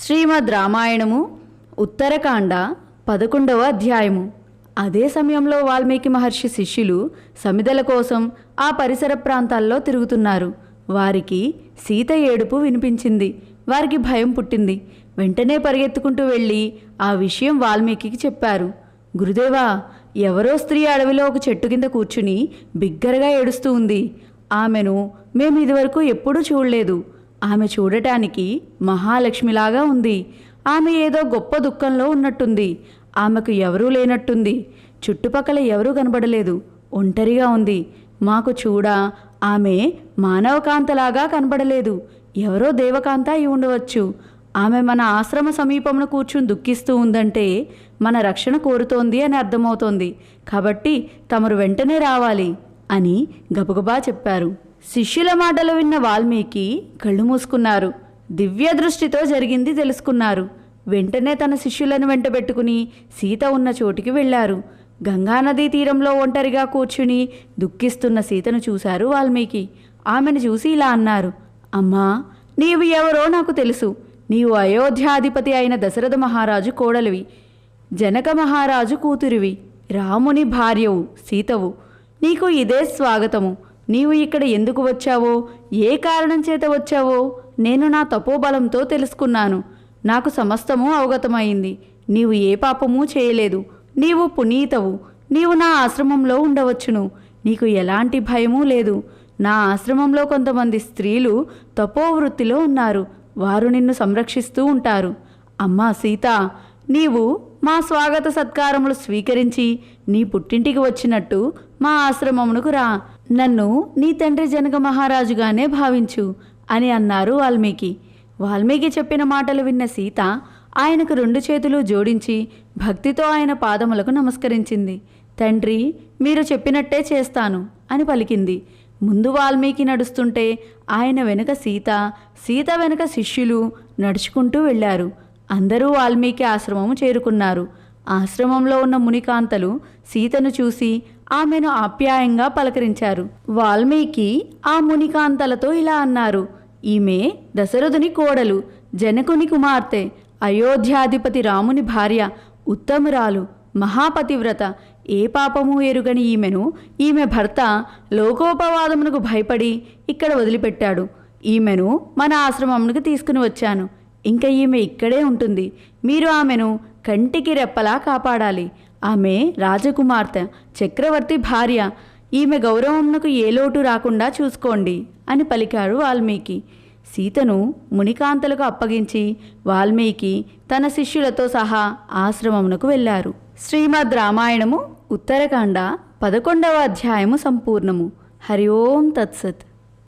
శ్రీమద్ రామాయణము ఉత్తరకాండ పదకొండవ అధ్యాయము. అదే సమయంలో వాల్మీకి మహర్షి శిష్యులు సమిదల కోసం ఆ పరిసర ప్రాంతాల్లో తిరుగుతున్నారు. వారికి సీత ఏడుపు వినిపించింది. వారికి భయం పుట్టింది. వెంటనే పరిగెత్తుకుంటూ వెళ్ళి ఆ విషయం వాల్మీకి చెప్పారు. గురుదేవా ఎవరో స్త్రీ అడవిలో ఒక చెట్టు కింద కూర్చుని బిగ్గరగా ఏడుస్తూ ఉంది. ఆమెను మేము ఇదివరకు ఎప్పుడూ చూడలేదు. ఆమె చూడటానికి మహాలక్ష్మిలాగా ఉంది. ఆమె ఏదో గొప్ప దుఃఖంలో ఉన్నట్టుంది. ఆమెకు ఎవరూ లేనట్టుంది. చుట్టుపక్కల ఎవరూ కనబడలేదు. ఒంటరిగా ఉంది. మాకు చూడ ఆమె మానవకాంతలాగా కనబడలేదు. ఎవరో దేవకాంత అయి ఉండవచ్చు. ఆమె మన ఆశ్రమ సమీపమున కూర్చుని దుఃఖిస్తూ ఉందంటే మన రక్షణ కోరుతోంది అని అర్థమవుతోంది. కాబట్టి తమరు వెంటనే రావాలి అని గబగబా చెప్పారు. శిష్యుల మాటలు విన్న వాల్మీకి కళ్ళు మూసుకున్నారు. దివ్య దృష్టితో జరిగింది తెలుసుకున్నారు. వెంటనే తన శిష్యులను వెంటబెట్టుకుని సీత ఉన్న చోటికి వెళ్ళారు. గంగానదీ తీరంలో ఒంటరిగా కూర్చుని దుఃఖిస్తున్న సీతను చూశారు వాల్మీకి. ఆమెను చూసి ఇలా అన్నారు అమ్మా నీవు ఎవరో నాకు తెలుసు. నీవు అయోధ్యాధిపతి అయిన దశరథ మహారాజు కోడలివి. జనక మహారాజు కూతురివి. రాముని భార్యవు సీతవు. నీకు ఇదే స్వాగతము. నీవు ఇక్కడ ఎందుకు వచ్చావో? ఏ కారణం చేత వచ్చావో? నేను నా తపోబలంతో తెలుసుకున్నాను. నాకు సమస్తము అవగతమైంది. నీవు ఏ పాపమూ చేయలేదు. నీవు పునీతవు. నీవు నా ఆశ్రమంలో ఉండవచ్చును. నీకు ఎలాంటి భయమూ లేదు. నా ఆశ్రమంలో కొంతమంది స్త్రీలు తపోవృత్తిలో ఉన్నారు. వారు నిన్ను సంరక్షిస్తూ ఉంటారు. అమ్మా సీత నీవు మా స్వాగత సత్కారములు స్వీకరించి నీ పుట్టింటికి వచ్చినట్టు మా ఆశ్రమమునకు రా. నన్ను నీ తండ్రి జనక మహారాజుగానే భావించు అని అన్నారు వాల్మీకి. వాల్మీకి చెప్పిన మాటలు విన్న సీత ఆయనకు రెండు చేతులు జోడించి భక్తితో ఆయన పాదములకు నమస్కరించింది. తండ్రి మీరు చెప్పినట్టే చేస్తాను అని పలికింది. ముందు వాల్మీకి నడుస్తుంటే ఆయన వెనుక సీత సీత వెనుక శిష్యులు నడుచుకుంటూ వెళ్ళారు. అందరూ వాల్మీకి ఆశ్రమము చేరుకున్నారు. ఆశ్రమంలో ఉన్న మునికాంతలు సీతను చూసి ఆమెను ఆప్యాయంగా పలకరించారు. వాల్మీకి ఆ మునికాంతలతో ఇలా అన్నారు ఈమె దశరథుని కోడలు జనకుని కుమార్తె అయోధ్యాధిపతి రాముని భార్య ఉత్తమురాలు మహాపతివ్రత. ఏ పాపము ఎరుగని ఈమెను? ఈమె భర్త లోకోపవాదమునకు భయపడి ఇక్కడ వదిలిపెట్టాడు. ఈమెను మన ఆశ్రమమునకు తీసుకుని వచ్చాను. ఇంకా ఈమె ఇక్కడే ఉంటుంది. మీరు ఆమెను కంటికి రెప్పలా కాపాడాలి. ఆమె రాజకుమార్తె చక్రవర్తి భార్య. ఈమె గౌరవమునకు ఏ లోటు రాకుండా చూసుకోండి అని పలికాడు వాల్మీకి. సీతను మునికాంతలకు అప్పగించి వాల్మీకి తన శిష్యులతో సహా ఆశ్రమమునకు వెళ్ళారు. శ్రీమద్ రామాయణము ఉత్తరకాండ పదకొండవ అధ్యాయము సంపూర్ణము. హరి ఓం తత్సత్.